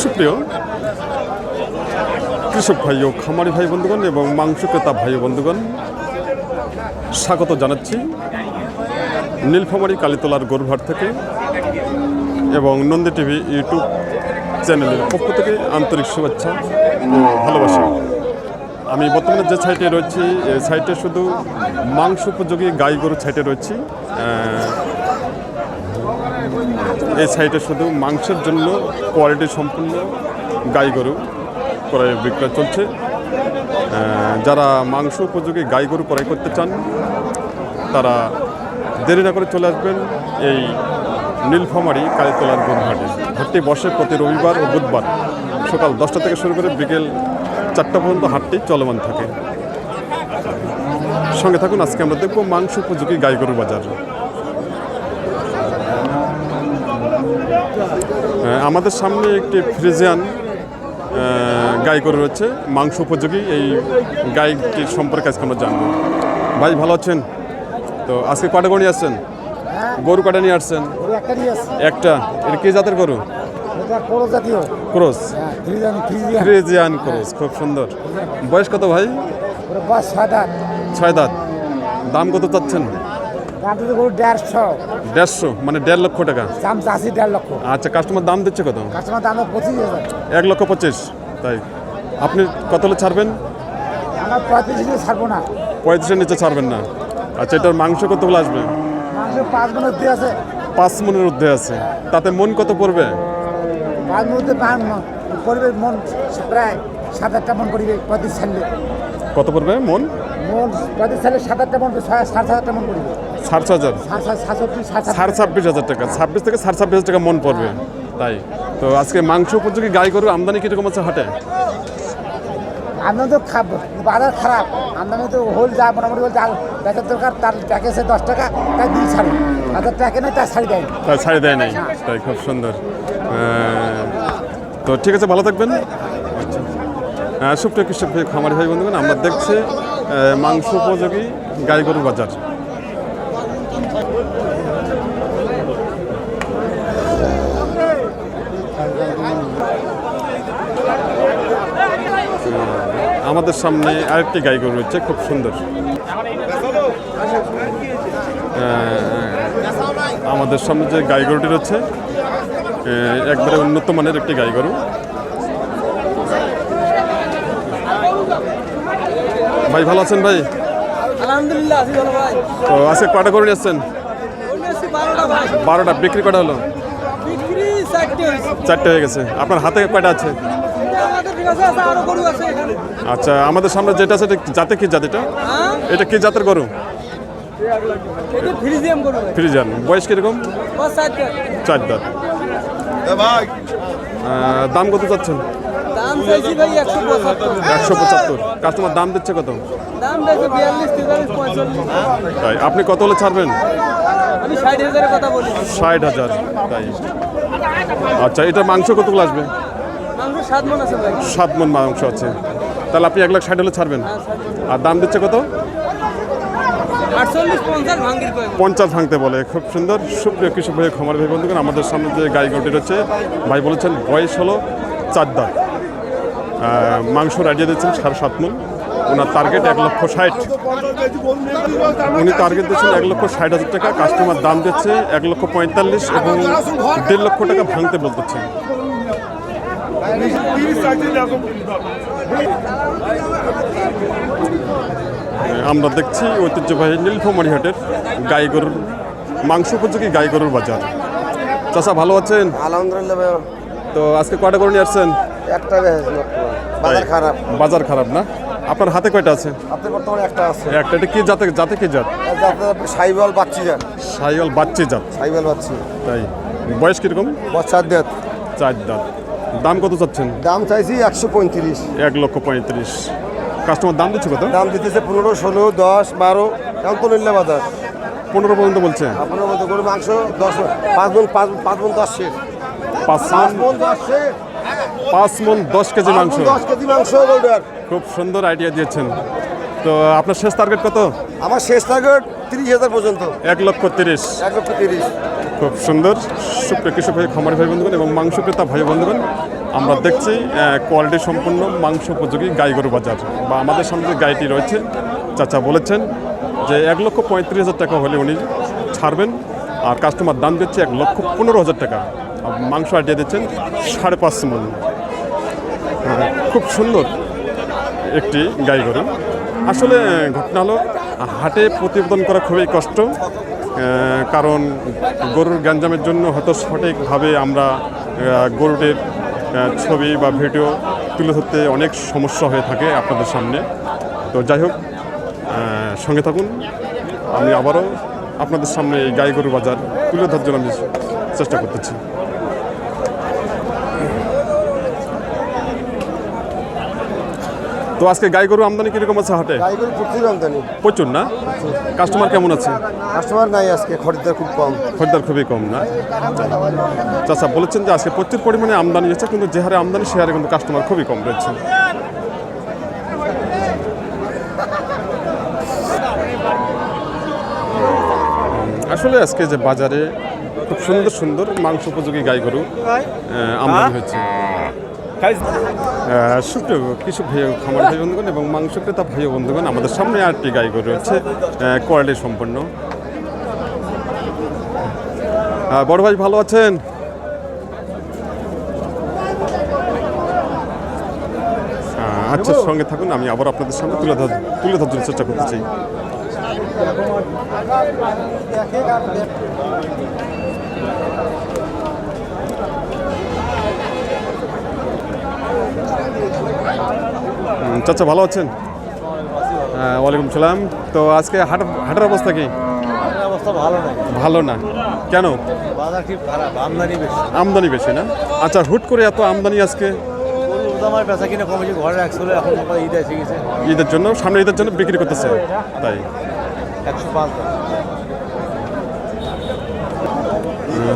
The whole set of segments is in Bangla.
সুপ্রিয় কৃষক ভাই ও খামারি ভাই বন্ধুগণ এবং মাংস ক্রেতা ভাই বন্ধুগণ, স্বাগত জানাচ্ছি নীলফামারি কালীতলার গরুহাট থেকে এবং নন্দী টিভি ইউটিউব চ্যানেলের পক্ষ থেকে আন্তরিক শুভেচ্ছা ও ভালোবাসা। আমি বর্তমানে যে সাইটে রয়েছি এই সাইটে শুধু মাংস উপযোগী গাই গরু সাইটে রয়েছি এই সাইটে শুধু মাংসের জন্য কোয়ালিটি সম্পূর্ণ গাই গরু ক্রয় বিক্রয় চলছে। যারা মাংস উপযোগী গাই গরু ক্রয় করতে চান, তারা দেরি না করে চলে আসবেন এই নীলফামারি কালীতলার গরুহাটে হাটটি বসে প্রতি রবিবার ও বুধবার সকাল দশটা থেকে শুরু করে বিকেল চারটা পর্যন্ত হাটটি চলমান থাকে। সঙ্গে থাকুন, আজকে আমরা দেখব মাংস উপযোগী গাই গরুর বাজার। আমাদের সামনে একটি ফ্রিজিয়ান গাই গরু রয়েছে মাংস উপযোগী। এই গাইটির সম্পর্কে আজকে আমরা জানব। ভাই ভালো আছেন? তো আজকে কটা গরু নিয়ে আসছেন? গরু কটা নিয়ে আসছেন? একটা এটা কি জাতের গরু? ক্রস হ্যাঁ ফ্রিজিয়ান ফ্রিজিয়ান। ক্রস খুব সুন্দর। বয়স কত ভাই? ছয় দাঁত। দাম কত চাচ্ছেন? দাম তো গরু দেড়শো। দেড়শো? মানে দেড় লক্ষ টাকা? দাম চাষি দেড় লক্ষ। আচ্ছা কাস্টমার দাম দিচ্ছে কত? কাস্টমার দাম পঁচিশ হাজার। এক লক্ষ পঁচিশ তাই। আপনি কত হলে ছাড়বেন? আমরা পঁয়ত্রিশ ছাড়বো না। পঁয়ত্রিশের নিচে ছাড়বেন না। আচ্ছা এটার মাংস কতগুলো আসবে? মাংস পাঁচ মনের দিয়ে আছে। পাঁচ মনের ঊর্ধ্বে আছে। তাতে মন কত পড়বে? পাঁচ পাঁচ মন প্রায় সাত আটটা মন করিবে পঁয়ত্রিশ ছাড়লে। কত পড়বে মন? মন পঁয়ত্রিশ ছাড়লে সাত আটটা মন সাড়ে সাত আটটা মন করিবে সাড়ে ছ হাজার। সাড়ে ছাব্বিশ হাজার টাকা। ছাব্বিশ থেকে সাড়ে ছাব্বিশ হাজার টাকা মন পড়বে। তাই। তো আজকে মাংস উপযোগী গাই গরু আমদানি কীরকম আছে হাটে? আমদানি তো বাজার খারাপ। আমদানি তো হোল যা মোটামুটি হোল যা বেচার দরকার তার প্যাকেজে দশ টাকা তাই দিন ছাড়ে। তাদের প্যাকে নেই তার শাড়ি দেয়। তাই ছাড়ি দেয় নাই। তাই খুব সুন্দর। তো ঠিক আছে ভালো থাকবেন। আচ্ছা সুপ্রিয় কৃষক খামারি ভাই বন্ধুগণ আমরা দেখছি মাংস উপযোগী গাই গরুর বাজার। আমাদের সামনে আরেকটি গাই গরু রয়েছে খুব সুন্দর। আমাদের সামনে যে গাই গরুটি রয়েছে একবারে উন্নত মানের একটি গাই গরু ভাই ভালো আছেন ভাই? আলহামদুলিল্লাহ আছি তো আজকে কটা গরু নিয়ে আসছেন? বারোটা বিক্রি কটা হলো? চারটে চারটে হয়ে গেছে। আপনার হাতে কয়টা আছে? আচ্ছা আমাদের সামনে যেটা আছে এটা জাতে কি জাত এটা? হ্যাঁ? এটা কি জাতের গরু? বয়স কীরকম? চার দাঁত। দাম কত চাচ্ছেন? দাম চাইছি ভাই একশো পঁচাত্তর। কাস্টমার দাম দিচ্ছে কত? তাই আপনি কত হলে ছাড়বেন? ষাট হাজার তাই। আচ্ছা এটা মাংস কতগুলো আসবে? সাত মন মাংস আছে। তাহলে আপনি এক লাখ ষাট হলে ছাড়বেন। হ্যাঁ। আর দাম দিচ্ছে কত? পঞ্চাশ ভাঙতে বলে। খুব সুন্দর। সুপ্রিয় কৃষক ভাই খামার ভাই বন্ধুগণ আমাদের সামনে যে গাই গরুটি রয়েছে ভাই বলেছেন বয়স হলো চার দাঁত। মাংস রাজিয়ে দিচ্ছেন সাড়ে সাত মন ওনার টার্গেট এক লক্ষ ষাট। উনি টার্গেট দিচ্ছেন এক লক্ষ ষাট হাজার টাকা। কাস্টমার দাম দিচ্ছে এক লক্ষ পঁয়তাল্লিশ এবং দেড় লক্ষ টাকা ভাঙতে বলতেছে। আমরা দেখছি ঐতিহ্যবাহী নীলফামারী হাটের গাই গরুর মাংস উপযোগী গাই গরুর বাজার। চাষা ভালো আছেন? আলহামদুলিল্লাহ তো আজকে কয়টা গরু নিয়ে আসছেন? একটা বাজার খারাপ। বাজার খারাপ না? আপনার হাতে কয়টা আছে? আপনার বর্তমানে একটা আছে। একটা এটা কি জাতে জাতে কি জাত? সাইবল বাচ্চি যান সাইওয়াল বাচ্চি জাত। সাইবল বাচ্চি। তাই। বয়স কীরকম? বছর দেড় চার দাঁত। দাম কত চাচ্ছেন? দাম চাইছি একশো পঁয়ত্রিশ। এক লক্ষ পঁয়ত্রিশ। কাস্টমার দাম দিচ্ছে কত? দাম দিতেছে পনেরো ষোলো দশ বারো এমন তো বাজার। পনেরো পর্যন্ত বলছে। আপনার মতো গরু মাংস দশ পাঁচ মন পাঁচ পাঁচ মন দশ শেষ পাঁচ পাঁচ মন দশ শেষ পাঁচ মন দশ কেজি মাংস। দশ কেজি মাংস খুব সুন্দর আইডিয়া দিয়েছেন। তো আপনার শেষ টার্গেট কত? আমার শেষ টার্গেট তিরিশ হাজার পর্যন্ত। এক লক্ষ তিরিশ। এক লক্ষ তিরিশ। খুব সুন্দর। সুপ্রিয় কৃষক ভাই খামারি ভাই বন্ধুগণ এবং মাংস ক্রেতা ভাই বন্ধুগণ আমরা দেখছি কোয়ালিটি সম্পন্ন মাংস উপযোগী গাই গরু বাজার। বা আমাদের সামনে যে গাইটি রয়েছে চাচা বলেছেন যে এক লক্ষ পঁয়ত্রিশ হাজার টাকা হলে উনি ছাড়বেন আর কাস্টমার দাম দিচ্ছে এক লক্ষ পনেরো হাজার টাকা। আর মাংস আটিয়ে দিচ্ছেন সাড়ে পাঁচ মন। হ্যাঁ, খুব সুন্দর একটি গাই গরু। আসলে ঘটনা হলো হাটে প্রতিবেদন করা খুবই কষ্ট কারণ গরুর গ্যাঞ্জামের জন্য হয়তো সঠিকভাবে আমরা গরুটির ছবি বা ভিডিও তুলে ধরতে অনেক সমস্যা হয়ে থাকে আপনাদের সামনে। তো যাই হোক সঙ্গে থাকুন, আমি আবারও আপনাদের সামনে এই গাই গরু বাজার তুলে ধরার জন্য আমি চেষ্টা করতেছি। তো আজকে গাই গরু আমদানি কীরকম আছে হাটে? গাইগুলো প্রচুর আমদানি। প্রচুর না? কাস্টমার কেমন আছে? কাস্টমার নাই আজকে খরিদ্দার খুব কম। খরিদ্দার খুবই কম না? চাচা বলেছেন যে আজকে প্রচুর পরিমাণে আমদানি হচ্ছে কিন্তু যে হারে আমদানি সে হারে কিন্তু কাস্টমার খুবই কম রয়েছে। আসলে আজকে যে বাজারে খুব সুন্দর সুন্দর মাংস উপযোগী গাই গরু আমদানি হচ্ছে সুপ্রিয় কৃষক ভাই খামার ভাই বন্ধুগণ এবং মাংস ক্রেতা ভাই বন্ধুগণ আমাদের সামনে আরেকটি গাই গরু রয়েছে কোয়ালিটি সম্পন্ন। বড় ভাই ভালো আছেন? আচ্ছা সঙ্গে থাকুন আমি আবার আপনাদের সামনে তুলে ধর তুলে ধরার চেষ্টা করতে চাই হুম, চাচা ভালো আছেন? হ্যাঁ ওয়ালাইকুম সালাম। তো আজকে হাট হাটের অবস্থা কি? অবস্থা ভালো নাই। ভালো না। কেন? বাজার খুব খারাপ? আমদানি বেশি। আমদানি বেশি না? আচ্ছা হুট করে এত আমদানি আজকে? গরু আমার বেচা কিনে কমেছে ঘরে এখন ঈদ এসে গেছে। ঈদের জন্য সামনে ঈদের জন্য বিক্রি করতেছে। তাই। একশো পাঁচ।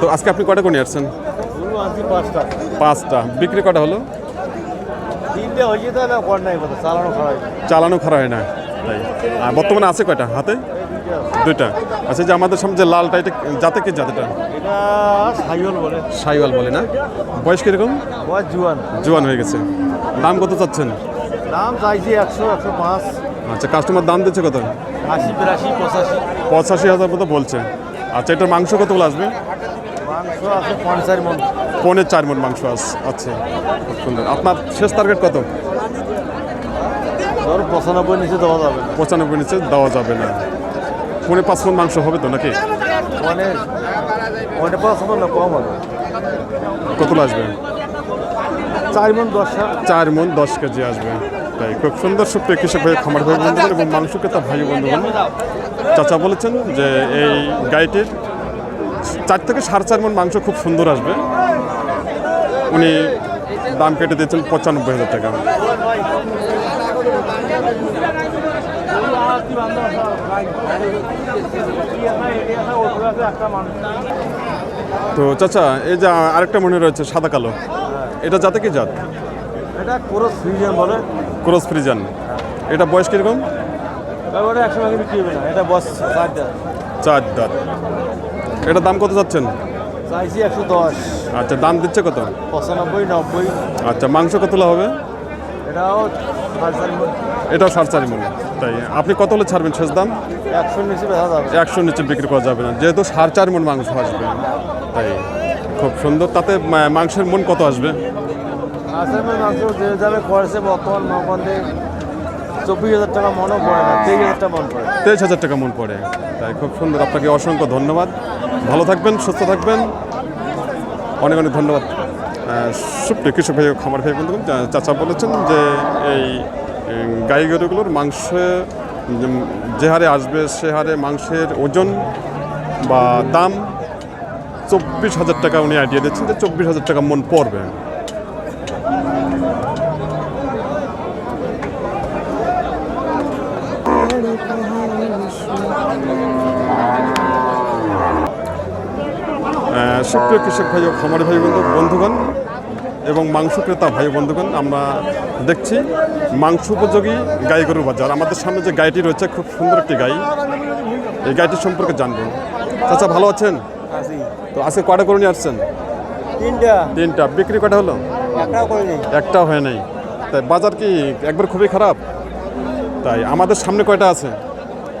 তো আজকে আপনি কটা কোনে আসছেন? পাঁচটা। পাঁচটা। বিক্রি কটা হলো? তিনটে হয়েছে তাহলে কর নাই কথা চালানো খারাপ চালানো খারাপ হয় না তাই। আর বর্তমানে আছে কয়টা হাতে? দুইটা। আচ্ছা যে আমাদের সামনে যে লালটা এটা যাতে কি জাতেটা? এটা সাইল বলে। সাইওয়াল বলে না? বয়স কীরকম? বয়স জুয়ান। জোয়ান হয়ে গেছে। দাম কত চাচ্ছেন? দাম চাইছি একশো একশো পাঁচ। আচ্ছা কাস্টমার দাম দিচ্ছে কত? আশি বিরাশি পঁচাশি। পঁচাশি হাজার মতো বলছে। আচ্ছা এটার মাংস কতগুলো আসবে মাংস আছে পঞ্চাশ মন পনেরো চার মন মাংস আস আচ্ছা সুন্দর। আপনার শেষ টার্গেট কত? পঁচানব্বই নিচে দেওয়া যাবে পঁচানব্বই নিচে দেওয়া যাবে না। পনে পাঁচ মন মাংস হবে তো নাকি? মানে কম হবে। কতগুলো আসবে? চার মন দশটা চার মন দশ কেজি আসবে। তাই খুব সুন্দর সুপ্রিয় কৃষক ভাই খামার ভাই বন্ধুগণ এবং মাংস ক্রেতা ভাই বন্ধুগণ চাচা বলেছেন যে এই গাইটির চার থেকে সাড়ে চার মন মাংস খুব সুন্দর আসবে। উনি দাম কেটে দিয়েছেন পঁচানব্বই হাজার টাকা। তো চাচা এই যে আরেকটা মনে রয়েছে সাদা কালো। এটা জাতে কি জাত? এটা পুরো সিজন বলে। ক্রস ফ্রিজান এটা বয়স কীরকম? ওটা একশো বিক্রি হবে না। এটা বস চার দেয় চার দাঁত। এটা দাম কত যাচ্ছেন চাইছি একশো দশ। আচ্ছা দাম দিচ্ছে কত? পঁচানব্বই নব্বই। আচ্ছা মাংস কতলা হবে? এটাও। এটাও সাড়ে চারি মনে। তাই আপনি কত হলে ছাড়বেন শেষ দাম? একশোর নিচে বেচা যাবে। একশো নিচে বিক্রি করা যাবে না। যেহেতু সাড়ে চার মন মাংস আসবে তাই খুব সুন্দর। তাতে মাংসের মন কত আসবে? মাংস যে যাবে খরচে বর্তমান মধ্যে চব্বিশ হাজার টাকা মনও পড়ে না তেইশ হাজার টাকা মন পড়ে। তেইশ হাজার টাকা মন পড়ে। তাই খুব সুন্দর আপনাকে অসংখ্য ধন্যবাদ। ভালো থাকবেন, সুস্থ থাকবেন। অনেক অনেক ধন্যবাদ। সুপ্রিয় কৃষক ভাই খামার ভাই বন্ধু চাচা বলেছেন যে এই গাই গরুগুলোর মাংস যে হারে আসবে সে হারে মাংসের ওজন বা দাম চব্বিশ হাজার টাকা উনি আইডিয়া দিচ্ছেন যে চব্বিশ হাজার টাকা মন পড়বে। আহ, সুপ্রিয় কৃষক ভাই ও খামারি ভাই বন্ধু বন্ধুগণ এবং মাংস ক্রেতা ভাই বন্ধুগণ আমরা দেখছি মাংস উপযোগী গাই গরুর বাজার। আমাদের সামনে যে গাইটি রয়েছে খুব সুন্দর একটি গাই। এই গাইটির সম্পর্কে জানব। চাচা ভালো আছেন? তো আজকে কটা গরু নিয়ে আসছেন? তিনটা। তিনটা। বিক্রি কটা হলো? একটাও করে হয় নাই। তাই বাজার কি একবার খুবই খারাপ? তাই আমাদের সামনে কয়টা আছে?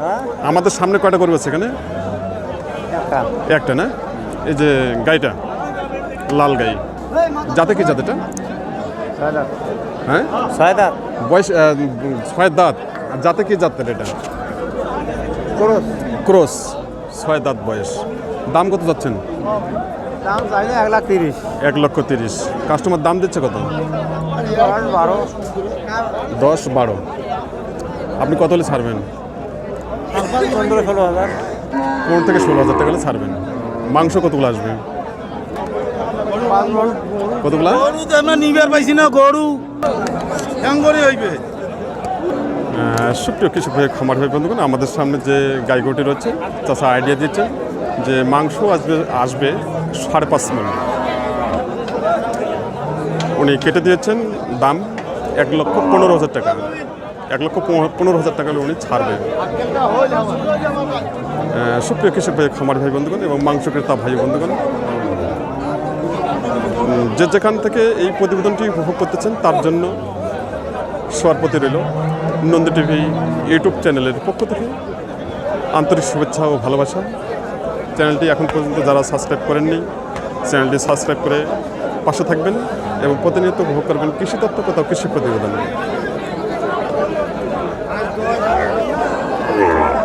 হ্যাঁ? আমাদের সামনে কয়টা গরু আছে এখানে? একটা। একটা না? এই যে গাইটা লাল গাই। যাতে কি জাতেটা হ্যাঁ? ছয় দাঁত। বয়স ছয় দাঁত। যাতে কি জাতের এটা? করস ক্রস ছয় দাঁত বয়স। দাম কত যাচ্ছেন? দাম চাইলে এক লাখ তিরিশ। এক লক্ষ তিরিশ। কাস্টমার দাম দিচ্ছে কত? বারো। দশ বারো। আপনি কত হলে ছাড়বেন? পনেরো ষোলো হাজার। পনেরো থেকে ষোলো হাজার টাকা হলে ছাড়বেন। মাংস কতগুলো আসবে? কতগুলো? গরু তো আমরা নিবার পাইছি না গরু। করে হইবে? সুপ্রিয় কৃষক ভাই খামার ভাই বন্ধুগণ আমাদের সামনে যে গাই গরুটি রয়েছে চাষা আইডিয়া দিচ্ছেন যে মাংস আসবে আসবে সাড়ে পাঁচ মন উনি কেটে দিয়েছেন দাম এক লক্ষ পনেরো হাজার টাকা। লক্ষ পনেরো- হাজার টাকা উনি ছাড়বেন। সুপ্রিয় কৃষক ভাই, খামার ভাই বন্ধুগণ এবং মাংস ক্রেতা ভাই বন্ধুগণ যে যেখান থেকে এই প্রতিবেদনটি উপভোগ করতেছেন, তার জন্য সবার প্রতি রইল নন্দী টিভি ইউটিউব চ্যানেলের পক্ষ থেকে আন্তরিক শুভেচ্ছা ও ভালোবাসা। চ্যানেলটি এখন পর্যন্ত যারা সাবস্ক্রাইব করেননি, চ্যানেলটি সাবস্ক্রাইব করে পাশে থাকবেন এবং প্রতিনিয়ত উপভোগ করবেন কৃষি তত্ত্ব কোথাও কৃষি প্রতিবেদন। Go ahead, go ahead.